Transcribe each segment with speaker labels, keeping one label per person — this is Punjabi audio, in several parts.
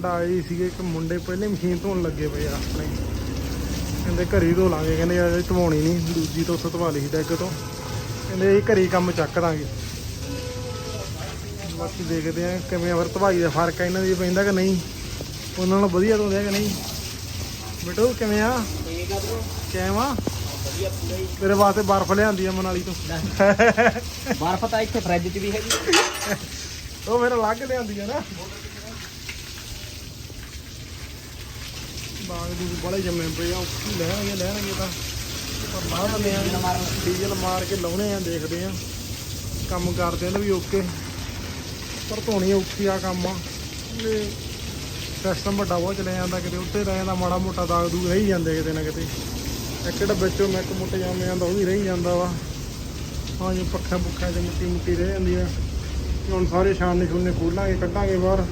Speaker 1: ਪਿੰਡ ਆਏ ਸੀਗੇ ਇੱਕ ਮੁੰਡੇ ਪਹਿਲੇ ਮਸ਼ੀਨ ਧੋਣ ਲੱਗੇ ਪਏ ਆ ਆਪਣੇ। ਕਹਿੰਦੇ ਘਰੀ ਧੋ ਲਾਂਗੇ ਕਹਿੰਦੇ ਯਾਰ ਇਹ ਧਵਾਉਣੀ ਨਹੀਂ ਦੂਜੀ ਤੋਂ ਧਵਾ ਲਈ ਡੈਕ ਤੋਂ। ਕਹਿੰਦੇ ਇਹ ਘਰੀ ਕੰਮ ਚੱਕ ਦਾਂਗੇ। ਬਾਕੀ ਦੇਖਦੇ ਆ ਕਿਵੇਂ ਫਿਰ ਧਵਾਈ ਦਾ ਫ਼ਰਕ ਆ ਇਹਨਾਂ ਦੀ ਪੈਂਦਾ ਕਿ ਨਹੀਂ? ਉਹਨਾਂ ਨਾਲੋਂ ਵਧੀਆ ਧੋਂਦੇ ਆ ਕਿ ਨਹੀਂ? ਬੇਟੂ ਕਿਵੇਂ ਆ?
Speaker 2: ਠੀਕ ਆ? ਬ్రో
Speaker 1: ਕਿਵੇਂ ਤੇਰੇ ਵਾਸਤੇ ਬਰਫ਼ ਲਿਆਂਦੀ ਆ ਮਨਾਲੀ ਤੋਂ।
Speaker 2: ਬਰਫ਼ ਤਾਂ ਇੱਥੇ ਫ੍ਰਿਜ 'ਚ ਵੀ ਹੈਗੀ।
Speaker 1: ਉਹ ਫਿਰ ਅਲੱਗ ਲਿਆਂਦੀ ਆ ਨਾ। ਬਾਗ ਦੀ ਬੜੇ ਜੰਮੇ ਪਏ ਆ ਔਖੀ ਲੈਣਗੇ ਲੈਣਗੇ ਤਾਂ। ਪਰ ਲਾਉਂਦੇ ਆ, ਡੀਜ਼ਲ ਮਾਰ ਕੇ ਲਾਉਣੇ ਆ, ਦੇਖਦੇ ਆ। ਕੰਮ ਕਰਦੇ ਨੇ ਵੀ ਓਕੇ। ਪਰ ਧੋਣੀ ਔਖੀ ਆ ਕੰਮ ਆ। ਸਿਸਟਮ ਵੱਡਾ ਬਹੁਤ ਚਲੇ ਜਾਂਦਾ ਕਿਤੇ ਉੱਤੇ ਰਹਿ ਜਾਂਦਾ, ਮਾੜਾ ਮੋਟਾ ਦਾਗ ਦੂਗ ਰਹੀ ਜਾਂਦੇ ਕਿਤੇ ਨਾ ਕਿਤੇ। ਇੱਕ ਡੱਬੇ ਮੈਂ ਇੱਕ ਮੁੱਟ ਜਾਂਦੇ ਜਾਂਦਾ ਉਹ ਵੀ ਰਹੀ ਜਾਂਦਾ ਵਾ। ਹਾਂ ਜੀ ਪੱਖਾ ਪੁੱਖਾ ਚ ਮਿੱਟੀ ਮੁੱਟੀ ਰਹਿ ਜਾਂਦੀ ਆ। ਹੁਣ ਸਾਰੇ ਛਾਣਨੇ ਛੁਣਨੇ ਖੋਲਾਂਗੇ, ਕੱਢਾਂਗੇ ਬਾਹਰ।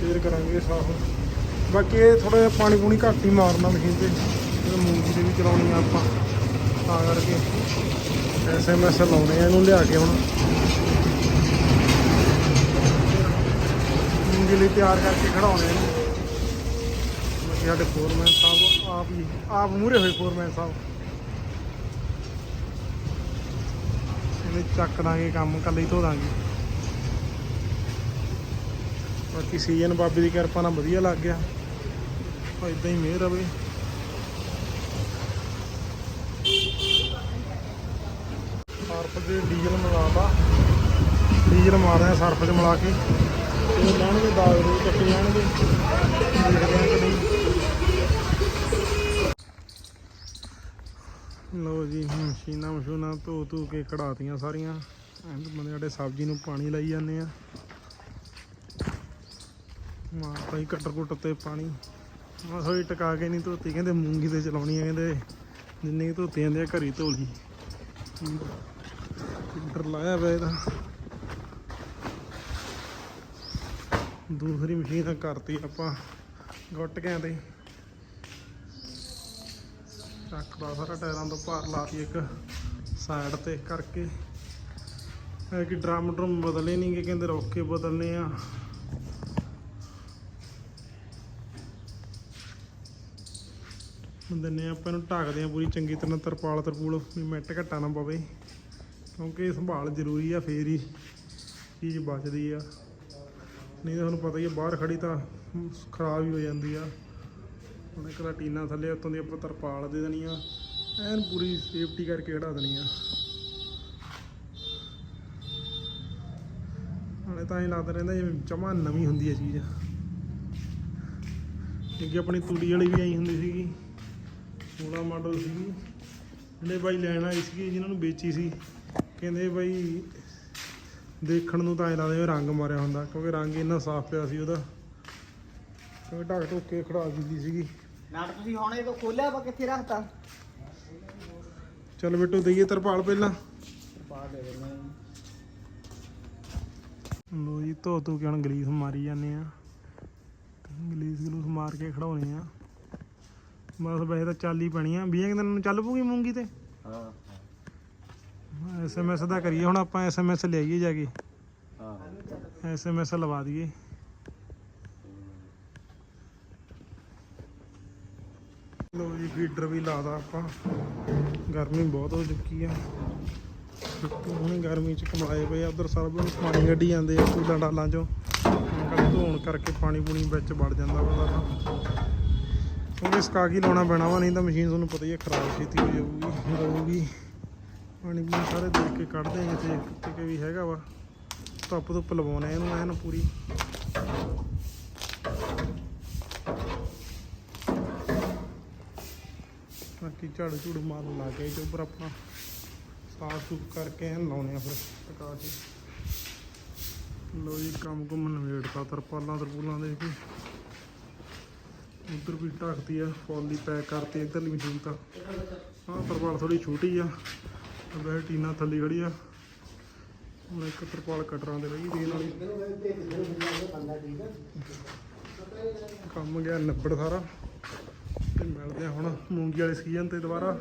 Speaker 1: ਫੇਰ ਕਰਾਂਗੇ ਸਾਫ਼। ਬਾਕੀ ਇਹ ਥੋੜਾ ਜਿਹਾ ਪਾਣੀ ਪੂਣੀ ਘੱਟ ਹੀ ਮਾਰਨਾ ਮਸ਼ੀਨ ਤੇ। ਇਹ ਮੂੰਗੀ ਦੇ ਵੀ ਚਲਾਉਣੀ ਆ ਆਪਾਂ, ਤਾਂ ਕਰਕੇ। ਐਸਐਮਐਸ ਲਾਉਣੇ ਆ, ਇਹਨੂੰ ਲਿਆ ਕੇ ਹੁਣ। ਮੂੰਗੀ ਲਈ ਤਿਆਰ ਕਰਕੇ ਖੜਾਉਣੇ ਇਹਨੂੰ ਬਾਕੀ ਸਾਡੇ ਫੋਰਮੈਨ ਸਾਹਿਬ, ਆਪ ਹੀ, ਆਪ ਮੂਰੇ ਹੋਏ ਫੋਰਮੈਨ ਸਾਹਿਬ। ਇਹਨੇ ਚੱਕ ਦਾਂਗੇ ਕੰਮ ਕੱਲੇ ਹੀ ਧੋ ਦਾਂਗੇ। ਬਾਕੀ ਸੀਜ਼ਨ ਬਾਬੇ ਦੀ ਕਿਰਪਾ ਨਾਲ ਵਧੀਆ ਲੱਗ ਗਿਆ। ਉਹ ਇਦਾਂ ਹੀ ਮਿਹਰ ਰਵੇ ਸਰਫ ਦੇ ਡੀਜ਼ਲ ਮਿਲਾਤਾ। ਡੀਜ਼ਲ ਮਾਰਦੇ ਆ ਸਰਫ 'ਚ ਮਿਲਾ ਕੇ। ਤੇ ਲੈਣਗੇ ਦਾਗ ਦੇ ਚੱਕ ਜਾਣਗੇ। ਦੇਖਦੇ ਆ ਕਿ ਨਹੀਂ। ਲਓ ਜੀ ਮਸ਼ੀਨਾਂ ਮਸ਼ੂਨਾਂ ਧੋ ਧੂ ਕੇ ਕਢਾਤੀਆਂ ਸਾਰੀਆਂ। ਐਂਡ ਬੰਦੇ ਸਾਡੇ ਸਬਜ਼ੀ ਨੂੰ ਪਾਣੀ ਲਾਈ ਜਾਂਦੇ ਆ। ਮਾਰ ਭਾਈ ਕਟਰ ਕੁੱਟ ਤੇ ਪਾਣੀ। ਹੋਈ ਟਕਾ ਕੇ ਨਹੀਂ ਧੋਤੀ, ਕਹਿੰਦੇ ਮੂੰਗੀ ਤੇ ਚਲਾਉਣੀ ਆ, ਕਹਿੰਦੇ ਜਿੰਨੇ ਕੁ ਧੋਤੇ ਜਾਂਦੇ ਆ, ਘਰੀ ਧੋ ਲਈ। ਫਿਲਟਰ ਲਾਇਆ ਪਿਆ ਇਹਦਾ। ਦੂਸਰੀ ਮਸ਼ੀਨ ਤਾਂ ਕਰਤੀ ਆਪਾਂ, ਗੁੱਟ ਗਿਆ ਤੇ ਚੱਕ ਦਾ ਸਾਰਾ ਟਾਇਰਾਂ ਤੋਂ ਭਾਰ ਲਾਤੀ ਇੱਕ ਸਾਈਡ ਤੇ ਕਰਕੇ। ਇਹ ਕਿ ਡਰਮ ਡਰਮ ਬਦਲੇ ਨਹੀਂ ਗੇ, ਕਹਿੰਦੇ ਰੋਕੇ ਕੇ ਬਦਲਨੇ ਆ। ਦਿੰਨੇ ਆਪਾਂ ਇਹਨੂੰ ਢੱਕਦੇ ਆ ਪੂਰੀ ਚੰਗੀ ਤਰ੍ਹਾਂ ਤਰਪਾਲ ਤਰਪੂਲ, ਵੀ ਮਿੰਟ ਘਟਾ ਨਾ ਪਵੇ। ਕਿਉਂਕਿ ਸੰਭਾਲ ਜ਼ਰੂਰੀ ਆ, ਫੇਰ ਹੀ ਚੀਜ਼ ਬਚਦੀ ਆ। ਨਹੀਂ ਤਾਂ ਤੁਹਾਨੂੰ ਪਤਾ ਹੀ ਆ, ਬਾਹਰ ਖੜੀ ਤਾਂ ਖਰਾਬ ਹੀ ਹੋ ਜਾਂਦੀ ਆ। ਹੁਣ ਇੱਕ ਟੀਨਾ ਥੱਲੇ ਉੱਤੋਂ ਦੀ ਆਪਾਂ ਤਰਪਾਲ ਦੇ ਦੇਣੀ ਆ। ਐਨ ਪੂਰੀ ਸੇਫਟੀ ਕਰਕੇ ਖੜਾ ਦੇਣੀ ਆ। ਹਲੇ ਤਾਂ ਇਹ ਲੱਗਦਾ ਰਹਿੰਦਾ ਜਿਵੇਂ ਜਮਾ ਨਵੀਂ ਹੁੰਦੀ ਹੈ ਚੀਜ਼। ਕਿਉਂਕਿ ਆਪਣੀ ਤੂੜੀ ਵਾਲੀ ਵੀ ਆਈ ਹੁੰਦੀ ਸੀਗੀ। ਮਾਡਲ ਸੀਗੀ ਜਿਹੜੇ ਬਾਈ ਲੈਣ ਆਏ ਸੀਗੇ ਜਿਨ੍ਹਾਂ ਨੂੰ ਵੇਚੀ ਸੀ ਕਹਿੰਦੇ ਬਾਈ ਦੇਖਣ ਨੂੰ ਤਾਂ ਐਂ ਲੱਗਦਾ ਜਿਵੇਂ ਰੰਗ ਮਾਰਿਆ ਹੁੰਦਾ ਕਿਉਂਕਿ ਰੰਗ ਇੰਨਾ ਸਾਫ਼ ਪਿਆ ਸੀ ਉਹਦਾ। ਕਿਉਂਕਿ ਢੱਕ ਢੁੱਕ ਕੇ ਖੜਾ ਦਿੱਤੀ ਸੀਗੀ।
Speaker 2: ਨਾਟ ਤੁਸੀਂ ਹੁਣ ਇਹ ਤੋਂ ਖੋਲਿਆ ਕਿੱਥੇ ਰੱਖਤਾ?
Speaker 1: ਚੱਲ ਬੇਟੂ ਦਈਏ ਤਰਪਾਲ ਪਹਿਲਾਂ।
Speaker 2: ਪਾ ਦੇ ਦੇ ਮੈਂ
Speaker 1: ਲੋ ਜੀ ਧੋ ਧੋ ਕੇ ਹੁਣ ਗਲੀਸ ਮਾਰੀ ਜਾਂਦੇ ਆ ਗਲੀਸ ਗਲੂਸ ਮਾਰ ਕੇ ਖੜਾਉਣੇ ਆ ਬਸ ਵੈਸੇ ਤਾਂ ਚੱਲ ਹੀ ਪੈਣੀ ਆ 20 ਕੁ ਦਿਨਾਂ ਨੂੰ ਚੱਲ ਪੂਗੀ ਮੂੰਗੀ ਤੇ?
Speaker 2: ਹਾਂ।
Speaker 1: ਐਸਐਮਐਸ ਦਾ ਕਰੀਏ। ਹੁਣ ਆਪਾਂ ਐਸਐਮਐਸ ਲਿਆਈਏ ਜਾ ਕੇ।
Speaker 2: ਹਾਂ।
Speaker 1: ਐਸਐਮਐਸ ਲਵਾ ਦਈਏ। ਲੋ ਜੀ ਫੀਡਰ ਵੀ ਲਾਦਾ ਆਪਾਂ। ਗਰਮੀ ਬਹੁਤ ਹੋ ਚੁੱਕੀ ਆ। ਹੁਣ ਗਰਮੀ ਚ ਕਮਾਏ ਪਏ ਆ। ਉਧਰ ਸਰਬ ਨੂੰ ਪਾਣੀ ਕੱਢੀ ਜਾਂਦੇ ਆ ਕੂਲਾਂ ਡਾਲਾਂ ਚੋਂ। ਕੱਲ ਧੋਣ ਕਰਕੇ ਪਾਣੀ ਪੂਣੀ ਵਿੱਚ ਵੜ ਜਾਂਦਾ ਵਾ ਤਾਂ। ਕਿਉਂਕਿ ਸਕਾਗੀ ਲਾਉਣਾ ਪੈਣਾ ਵਾ, ਨਹੀਂ ਤਾਂ ਮਸ਼ੀਨ ਤੁਹਾਨੂੰ ਪਤਾ ਹੀ ਹੈ ਖਰਾਬ ਛੇਤੀ ਹੋ ਜਾਊਗੀ, ਰਹੂਗੀ। ਪਾਣੀ ਪੂਣੀ ਸਾਰੇ ਦੇਖ ਕੇ ਕੱਢਦੇ ਆ ਜਿੱਥੇ ਕਿਤੇ ਵੀ ਹੈਗਾ ਵਾ। ਧੁੱਪ ਧੁੱਪ ਲਵਾਉਣਾ ਇਹਨੂੰ, ਐਨ ਪੂਰੀ। ਬਾਕੀ ਝਾੜੂ ਝੂੜੂ ਮਾਰ ਲਾ ਕੇ ਤੇ ਉੱਪਰ ਆਪਣਾ ਸਾਫ਼ ਸੁਥ ਕਰਕੇ ਐਨ ਲਾਉਣੇ ਆ ਫਿਰ ਟਕਾ ਕੇ। ਲੋ ਜੀ, ਕੰਮ ਕੁਮ ਨਵੇੜਤਾ ਤਰਪਾਲਾਂ ਤਰਪੂਲਾਂ ਦੇ ਵੀ ਉਧਰ ਵੀ ਢੱਕਦੀ ਆ ਫੁੱਲ ਦੀ ਪੈਕ ਕਰਤੀ, ਇੱਧਰਲੀ ਮਸ਼ੀਨ ਤਾਂ ਆਹ ਤਰਪਾਲ ਥੋੜੀ ਛੋਟੀ ਆ ਵੈਸੇ ਟੀਨਾ ਥੱਲੇ ਖੜੀ ਆ। ਹੁਣ ਇੱਕ ਤਰਪਾਲ ਕਟਰਾਂ ਦੇ ਰਹੀ ਦੇਣ ਵਾਲੀ। ਕੰਮ ਗਿਆ ਨਿਬੜ ਸਾਰਾ। ਤੇ ਮਿਲਦੇ ਆ ਹੁਣ ਮੂੰਗੀ ਵਾਲੇ ਸੀਜ਼ਨ ਤੇ ਦੁਬਾਰਾ।